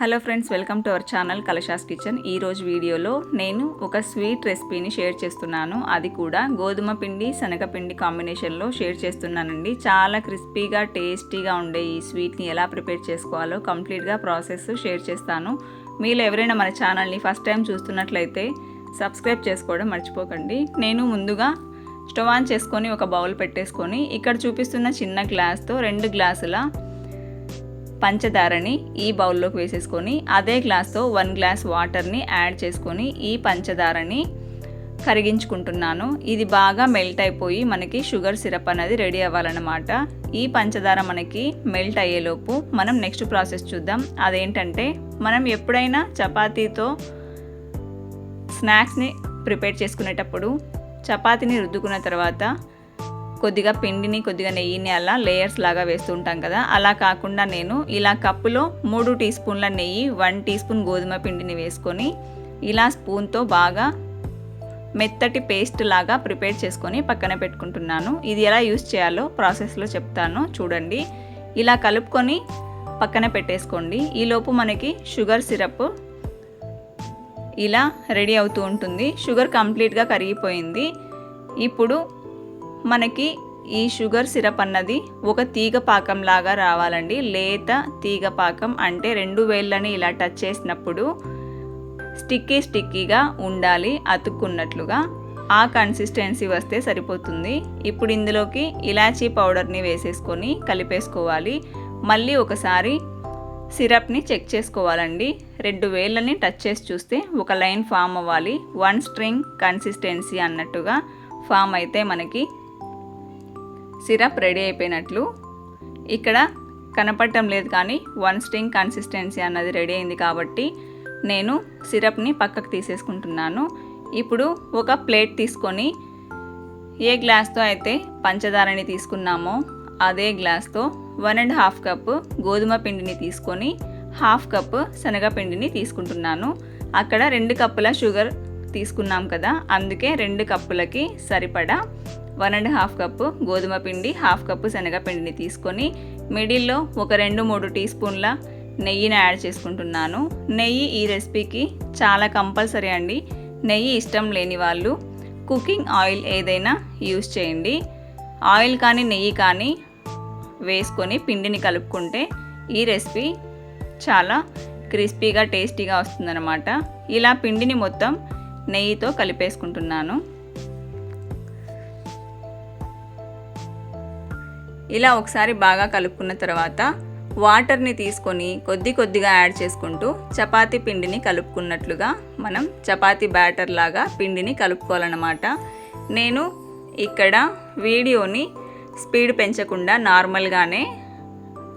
Hello friends welcome to our channel Kalasha's kitchen. ఈరోజు వీడియోలో నేను ఒక స్వీట్ రెసిపీని షేర్ చేస్తున్నాను. అది కూడా గోధుమ పిండి శనగపిండి కాంబినేషన్లో షేర్ చేస్తున్నానండి. చాలా క్రిస్పీగా టేస్టీగా ఉండే ఈ స్వీట్ని ఎలా ప్రిపేర్ చేసుకోవాలో కంప్లీట్గా ప్రాసెస్ షేర్ చేస్తాను. మీరు ఎవరైనా మన ఛానల్ని ఫస్ట్ టైం చూస్తున్నట్లయితే సబ్స్క్రైబ్ చేసుకోవడం మర్చిపోకండి. నేను ముందుగా స్టవ్ ఆన్ చేసుకొని ఒక బౌల్ పెట్టేసుకొని ఇక్కడ చూపిస్తున్న చిన్న గ్లాస్తో రెండు గ్లాసుల పంచదారని ఈ బౌల్లోకి వేసేసుకొని అదే గ్లాస్తో వన్ గ్లాస్ వాటర్ని యాడ్ చేసుకొని ఈ పంచదారని కరిగించుకుంటున్నాను. ఇది బాగా మెల్ట్ అయిపోయి మనకి షుగర్ సిరప్ అనేది రెడీ అవ్వాలన్నమాట. ఈ పంచదార మనకి మెల్ట్ అయ్యేలోపు మనం నెక్స్ట్ ప్రాసెస్ చూద్దాం. అదేంటంటే మనం ఎప్పుడైనా చపాతీతో స్నాక్స్ని ప్రిపేర్ చేసుకునేటప్పుడు చపాతీని రుద్దుకున్న తర్వాత కొద్దిగా పిండిని కొద్దిగా నెయ్యిని అలా లేయర్స్ లాగా వేస్తూ ఉంటాం కదా. అలా కాకుండా నేను ఇలా కప్పులో మూడు టీ స్పూన్ల నెయ్యి వన్ టీ స్పూన్ గోధుమ పిండిని వేసుకొని ఇలా స్పూన్తో బాగా మెత్తటి పేస్ట్ లాగా ప్రిపేర్ చేసుకొని పక్కన పెట్టుకుంటున్నాను. ఇది ఎలా యూస్ చేయాలో ప్రాసెస్లో చెప్తాను చూడండి. ఇలా కలుపుకొని పక్కన పెట్టేసుకోండి. ఈలోపు మనకి షుగర్ సిరప్ ఇలా రెడీ అవుతూ ఉంటుంది. షుగర్ కంప్లీట్గా కరిగిపోయింది. ఇప్పుడు మనకి ఈ షుగర్ సిరప్ అన్నది ఒక తీగ పాకం లాగా రావాలండి. లేత తీగ పాకం అంటే రెండు వేళ్ళని ఇలా టచ్ చేసినప్పుడు స్టిక్కీ స్టిక్కీగా ఉండాలి అతుక్కున్నట్లుగా. ఆ కన్సిస్టెన్సీ వస్తే సరిపోతుంది. ఇప్పుడు ఇందులోకి ఇలాచీ పౌడర్ని వేసేసుకొని కలిపేసుకోవాలి. మళ్ళీ ఒకసారి సిరప్ని చెక్ చేసుకోవాలండి. రెండు వేళ్ళని టచ్ చేసి చూస్తే ఒక లైన్ ఫామ్ అవ్వాలి. వన్ స్ట్రింగ్ కన్సిస్టెన్సీ అన్నట్టుగా ఫామ్ అయితే మనకి సిరప్ రెడీ అయిపోయినట్లు. ఇక్కడ కనపడటం లేదు కానీ వన్ స్టింగ్ కన్సిస్టెన్సీ అన్నది రెడీ అయింది కాబట్టి నేను సిరప్ని పక్కకు తీసేసుకుంటున్నాను. ఇప్పుడు ఒక ప్లేట్ తీసుకొని ఏ గ్లాస్తో అయితే పంచదారని తీసుకున్నామో అదే గ్లాస్తో వన్ అండ్ హాఫ్ కప్ గోధుమ పిండిని తీసుకొని హాఫ్ కప్ శనగపిండిని తీసుకుంటున్నాను. అక్కడ రెండు కప్పుల షుగర్ తీసుకున్నాం కదా అందుకే రెండు కప్పులకి సరిపడా వన్ అండ్ హాఫ్ కప్పు గోధుమ పిండి హాఫ్ కప్పు శనగపిండిని తీసుకొని మిడిల్లో ఒక రెండు మూడు టీ స్పూన్ల నెయ్యిని యాడ్ చేసుకుంటున్నాను. నెయ్యి ఈ రెసిపీకి చాలా కంపల్సరీ అండి. నెయ్యి ఇష్టం లేని వాళ్ళు కుకింగ్ ఆయిల్ ఏదైనా యూస్ చేయండి. ఆయిల్ కానీ నెయ్యి కానీ వేసుకొని పిండిని కలుపుకుంటే ఈ రెసిపీ చాలా క్రిస్పీగా టేస్టీగా వస్తుందన్నమాట. ఇలా పిండిని మొత్తం నెయ్యితో కలిపేసుకుంటున్నాను. ఇలా ఒకసారి బాగా కలుపుకున్న తర్వాత వాటర్ని తీసుకొని కొద్ది కొద్దిగా యాడ్ చేసుకుంటూ చపాతీ పిండిని కలుపుకున్నట్లుగా మనం చపాతీ బ్యాటర్ లాగా పిండిని కలుపుకోవాలన్నమాట. నేను ఇక్కడ వీడియోని స్పీడ్ పెంచకుండా నార్మల్గానే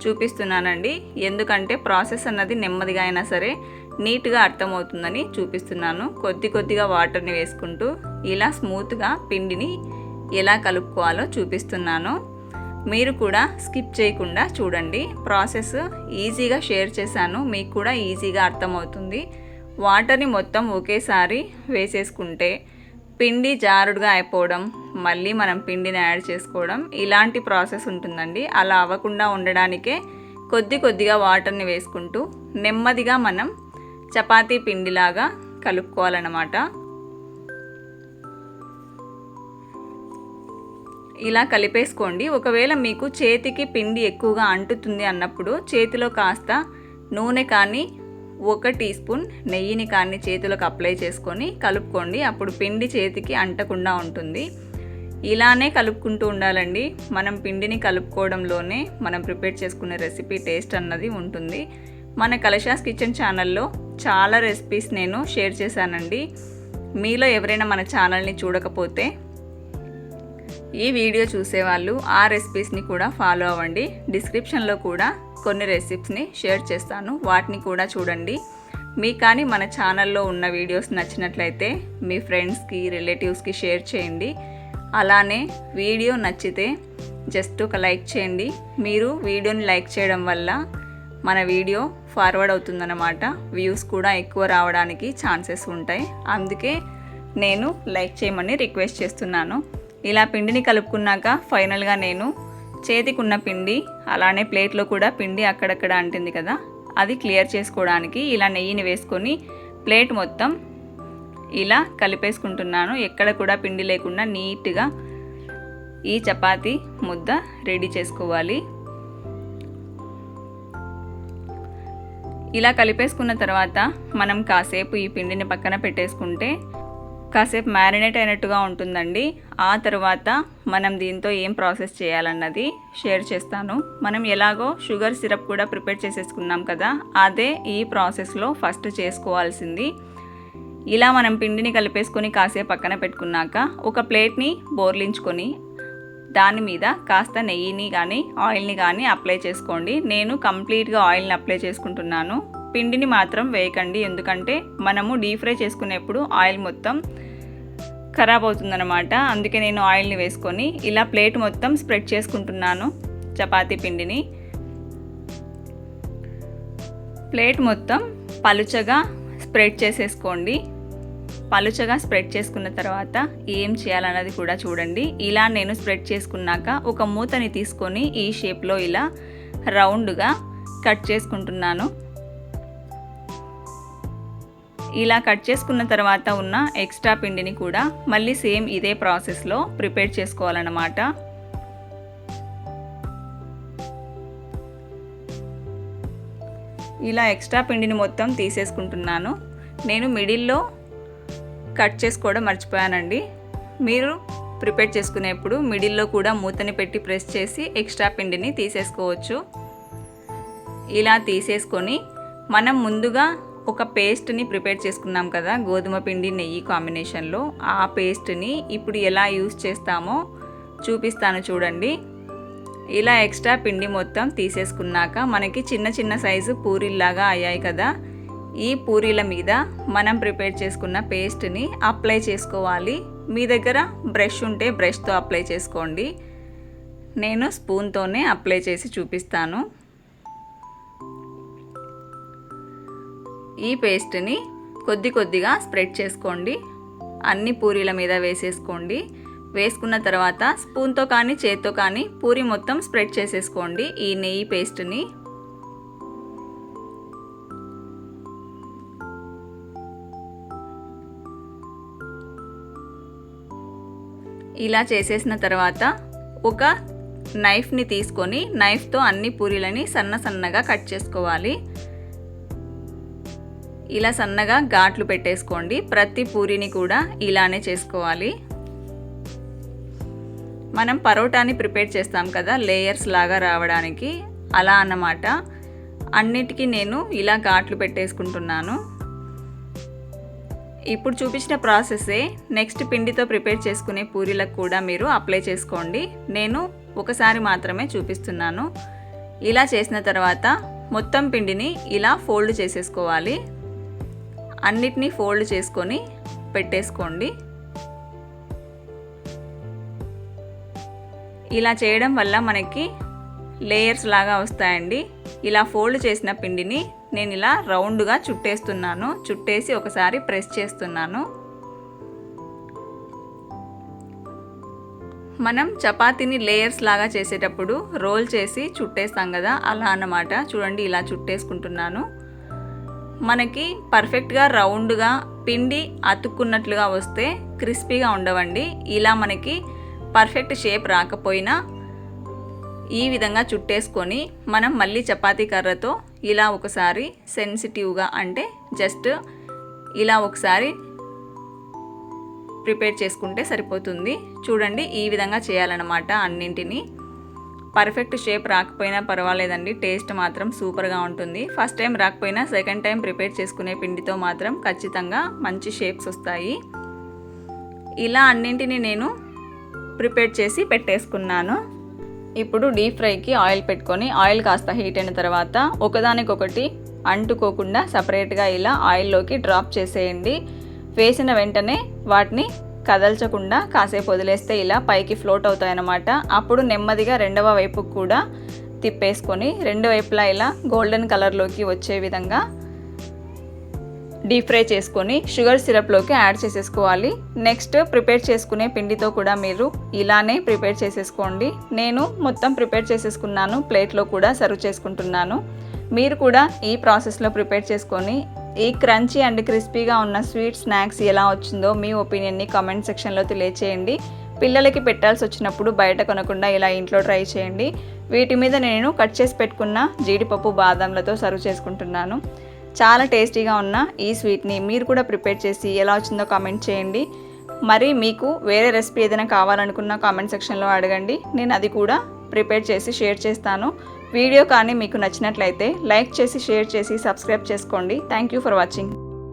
చూపిస్తున్నానండి. ఎందుకంటే ప్రాసెస్ అన్నది నెమ్మదిగా అయినా సరే నీట్గా అర్థమవుతుందని చూపిస్తున్నాను. కొద్ది కొద్దిగా వాటర్ని వేసుకుంటూ ఇలా స్మూత్గా పిండిని ఎలా కలుపుకోవాలో చూపిస్తున్నాను. మీరు కూడా స్కిప్ చేయకుండా చూడండి. ప్రాసెస్ ఈజీగా షేర్ చేశాను. మీకు కూడా ఈజీగా అర్థమవుతుంది. వాటర్ని మొత్తం ఒకేసారి వేసేసుకుంటే పిండి జారుడుగా అయిపోవడం మళ్ళీ మనం పిండిని యాడ్ చేసుకోవడం ఇలాంటి ప్రాసెస్ ఉంటుందండి. అలా అవ్వకుండా ఉండడానికే కొద్ది కొద్దిగా వాటర్ని వేసుకుంటూ నెమ్మదిగా మనం చపాతీ పిండిలాగా కలుపుకోవాలన్నమాట. ఇలా కలిపేసుకోండి. ఒకవేళ మీకు చేతికి పిండి ఎక్కువగా అంటుతుంది అన్నప్పుడు చేతిలో కాస్త నూనె కానీ ఒక టీ స్పూన్ నెయ్యిని కానీ చేతులకు అప్లై చేసుకొని కలుపుకోండి. అప్పుడు పిండి చేతికి అంటకుండా ఉంటుంది. ఇలానే కలుపుకుంటూ ఉండాలండి. మనం పిండిని కలుపుకోవడంలోనే మనం ప్రిపేర్ చేసుకునే రెసిపీ టేస్ట్ అన్నది ఉంటుంది. మన కలశాస్ కిచెన్ ఛానల్లో చాలా రెసిపీస్ నేను షేర్ చేశానండి. మీలో ఎవరైనా మన ఛానల్ని చూడకపోతే ఈ వీడియో చూసేవాళ్ళు ఆ రెసిపీస్ని కూడా ఫాలో అవ్వండి. డిస్క్రిప్షన్లో కూడా కొన్ని రెసిపీస్ని షేర్ చేస్తాను. వాటిని కూడా చూడండి. మీ కానీ మన ఛానల్లో ఉన్న వీడియోస్ నచ్చినట్లయితే మీ ఫ్రెండ్స్కి రిలేటివ్స్కి షేర్ చేయండి. అలానే వీడియో నచ్చితే జస్ట్ ఒక లైక్ చేయండి. మీరు వీడియోని లైక్ చేయడం వల్ల మన వీడియో ఫార్వర్డ్ అవుతుందన్నమాట. వ్యూస్ కూడా ఎక్కువ రావడానికి ఛాన్సెస్ ఉంటాయి. అందుకే నేను లైక్ చేయమని రిక్వెస్ట్ చేస్తున్నాను. ఇలా పిండిని కలుపుకున్నాక ఫైనల్గా నేను చేతికున్న పిండి అలానే ప్లేట్లో కూడా పిండి అక్కడక్కడ అంటింది కదా అది క్లియర్ చేసుకోవడానికి ఇలా నెయ్యిని వేసుకొని ప్లేట్ మొత్తం ఇలా కలిపేసుకుంటున్నాను. ఎక్కడ కూడా పిండి లేకుండా నీట్గా ఈ చపాతీ ముద్ద రెడీ చేసుకోవాలి. ఇలా కలిపేసుకున్న తర్వాత మనం కాసేపు ఈ పిండిని పక్కన పెట్టేసుకుంటే కాసేపు మ్యారినేట్ అయినట్టుగా ఉంటుందండి. ఆ తర్వాత మనం దీంతో ఏం ప్రాసెస్ చేయాలన్నది షేర్ చేస్తాను. మనం ఎలాగో షుగర్ సిరప్ కూడా ప్రిపేర్ చేసేసుకున్నాం కదా అదే ఈ ప్రాసెస్లో ఫస్ట్ చేసుకోవాల్సింది. ఇలా మనం పిండిని కలిపేసుకొని కాసేపు పక్కన పెట్టుకున్నాక ఒక ప్లేట్ని బోర్లించుకొని దాని మీద కాస్త నెయ్యిని కానీ ఆయిల్ని కానీ అప్లై చేసుకోండి. నేను కంప్లీట్గా ఆయిల్ని అప్లై చేసుకుంటున్నాను. పిండిని మాత్రం వేయకండి ఎందుకంటే మనము డీప్ ఫ్రై చేసుకునేప్పుడు ఆయిల్ మొత్తం ఖరాబ్ అవుతుందన్నమాట. అందుకే నేను ఆయిల్ని వేసుకొని ఇలా ప్లేట్ మొత్తం స్ప్రెడ్ చేసుకుంటున్నాను చపాతీ పిండిని. ప్లేట్ మొత్తం పలుచగా స్ప్రెడ్ చేసేసుకోండి. పలుచగా స్ప్రెడ్ చేసుకున్న తర్వాత ఏం చేయాలన్నది కూడా చూడండి. ఇలా నేను స్ప్రెడ్ చేసుకున్నాక ఒక మూతని తీసుకొని ఈ షేప్లో ఇలా రౌండ్గా కట్ చేసుకుంటున్నాను. ఇలా కట్ చేసుకున్న తర్వాత ఉన్న ఎక్స్ట్రా పిండిని కూడా మళ్ళీ సేమ్ ఇదే ప్రాసెస్లో ప్రిపేర్ చేసుకోవాలన్నమాట. ఇలా ఎక్స్ట్రా పిండిని మొత్తం తీసేసుకుంటున్నాను. నేను మిడిల్లో కట్ చేసుకోవడం మర్చిపోయానండి. మీరు ప్రిపేర్ చేసుకునేప్పుడు మిడిల్లో కూడా మూతని పెట్టి ప్రెస్ చేసి ఎక్స్ట్రా పిండిని తీసేసుకోవచ్చు. ఇలా తీసేసుకొని మనం ముందుగా ఒక పేస్ట్ని ప్రిపేర్ చేసుకున్నాం కదా గోధుమ పిండి నెయ్యి కాంబినేషన్లో. ఆ పేస్ట్ని ఇప్పుడు ఎలా యూస్ చేస్తామో చూపిస్తాను చూడండి. ఇలా ఎక్స్ట్రా పిండి మొత్తం తీసేసుకున్నాక మనకి చిన్న చిన్న సైజు పూరీల్లాగా అయ్యాయి కదా. ఈ పూరీల మీద మనం ప్రిపేర్ చేసుకున్న పేస్ట్ని అప్లై చేసుకోవాలి. మీ దగ్గర బ్రష్ ఉంటే బ్రష్తో అప్లై చేసుకోండి. నేను స్పూన్తోనే అప్లై చేసి చూపిస్తాను. ఈ పేస్ట్ని కొద్ది కొద్దిగా స్ప్రెడ్ చేసుకోండి. అన్ని పూరీల మీద వేసేసుకోండి. వేసుకున్న తర్వాత స్పూన్తో కానీ చేత్తో కానీ పూరి మొత్తం స్ప్రెడ్ చేసేసుకోండి ఈ నెయ్యి పేస్ట్ని. ఇలా చేసేసిన తర్వాత ఒక నైఫ్ని తీసుకొని నైఫ్తో అన్ని పూరీలని సన్న సన్నగా కట్ చేసుకోవాలి. ఇలా సన్నగా ఘాట్లు పెట్టేసుకోండి. ప్రతి పూరిని కూడా ఇలానే చేసుకోవాలి. మనం పరోటాని ప్రిపేర్ చేస్తాం కదా లేయర్స్ లాగా రావడానికి. అలా అన్నమాట. అన్నిటికీ నేను ఇలా ఘాట్లు పెట్టేసుకుంటున్నాను. ఇప్పుడు చూపించిన ప్రాసెస్సే నెక్స్ట్ పిండితో ప్రిపేర్ చేసుకునే పూరీలకు కూడా మీరు అప్లై చేసుకోండి. నేను ఒకసారి మాత్రమే చూపిస్తున్నాను. ఇలా చేసిన తర్వాత మొత్తం పిండిని ఇలా ఫోల్డ్ చేసేసుకోవాలి. అన్నిటినీ ఫోల్డ్ చేసుకొని పెట్టేసుకోండి. ఇలా చేయడం వల్ల మనకి లేయర్స్ లాగా వస్తాయండి. ఇలా ఫోల్డ్ చేసిన పిండిని నేను ఇలా రౌండ్గా చుట్టేస్తున్నాను. చుట్టేసి ఒకసారి ప్రెస్ చేస్తున్నాను. మనం చపాతీని లేయర్స్ లాగా చేసేటప్పుడు రోల్ చేసి చుట్టేస్తాం కదా అలా అన్నమాట. చూడండి ఇలా చుట్టేసుకుంటున్నాను. మనకి పర్ఫెక్ట్గా రౌండ్గా పిండి అతుక్కున్నట్లుగా వస్తే క్రిస్పీగా ఉండవండి. ఇలా మనకి పర్ఫెక్ట్ షేప్ రాకపోయినా ఈ విధంగా చుట్టేసుకొని మనం మళ్ళీ చపాతీ కర్రతో ఇలా ఒకసారి సెన్సిటివ్గా అంటే జస్ట్ ఇలా ఒకసారి ప్రిపేర్ చేసుకుంటే సరిపోతుంది. చూడండి ఈ విధంగా చేయాలన్నమాట అన్నింటినీ. పర్ఫెక్ట్ షేప్ రాకపోయినా పర్వాలేదండి. టేస్ట్ మాత్రం సూపర్గా ఉంటుంది. ఫస్ట్ టైం రాకపోయినా సెకండ్ టైం ప్రిపేర్ చేసుకునే పిండితో మాత్రం ఖచ్చితంగా మంచి షేప్స్ వస్తాయి. ఇలా అన్నింటినీ నేను ప్రిపేర్ చేసి పెట్టేసుకున్నాను. ఇప్పుడు డీప్ ఫ్రైకి ఆయిల్ పెట్టుకొని ఆయిల్ కాస్త హీట్ అయిన తర్వాత ఒకదానికొకటి అంటుకోకుండా సపరేట్గా ఇలా ఆయిల్లోకి డ్రాప్ చేసేయండి. వేసిన వెంటనే వాటిని కదల్చకుండా కాసేపు వదిలేస్తే ఇలా పైకి ఫ్లోట్ అవుతాయన్నమాట. అప్పుడు నెమ్మదిగా రెండవ వైపుకు కూడా తిప్పేసుకొని రెండు వైపులా ఇలా గోల్డెన్ కలర్లోకి వచ్చే విధంగా డీప్ ఫ్రై చేసుకొని షుగర్ సిరప్లోకి యాడ్ చేసేసుకోవాలి. నెక్స్ట్ ప్రిపేర్ చేసుకునే పిండితో కూడా మీరు ఇలానే ప్రిపేర్ చేసేసుకోండి. నేను మొత్తం ప్రిపేర్ చేసేసుకున్నాను ప్లేట్లో కూడా సర్వ్ చేసుకుంటున్నాను. మీరు కూడా ఈ ప్రాసెస్లో ప్రిపేర్ చేసుకొని ఈ క్రంచీ అండ్ క్రిస్పీగా ఉన్న స్వీట్ స్నాక్స్ ఎలా వచ్చిందో మీ ఒపీనియన్ని కామెంట్ సెక్షన్లో తెలియచేయండి. పిల్లలకి పెట్టాల్సి వచ్చినప్పుడు బయట కొనకుండా ఇలా ఇంట్లో ట్రై చేయండి. వీటి మీద నేను కట్ చేసి పెట్టుకున్న జీడిపప్పు బాదంలతో సర్వ్ చేసుకుంటున్నాను. చాలా టేస్టీగా ఉన్న ఈ స్వీట్ని మీరు కూడా ప్రిపేర్ చేసి ఎలా వచ్చిందో కామెంట్ చేయండి. మరి మీకు వేరే రెసిపీ ఏదైనా కావాలనుకున్న కామెంట్ సెక్షన్లో అడగండి. నేను అది కూడా ప్రిపేర్ చేసి షేర్ చేస్తాను. వీడియో కానీ మీకు నచ్చినట్లయితే లైక్ చేసి షేర్ చేసి సబ్స్క్రైబ్ చేసుకోండి. Thank you for watching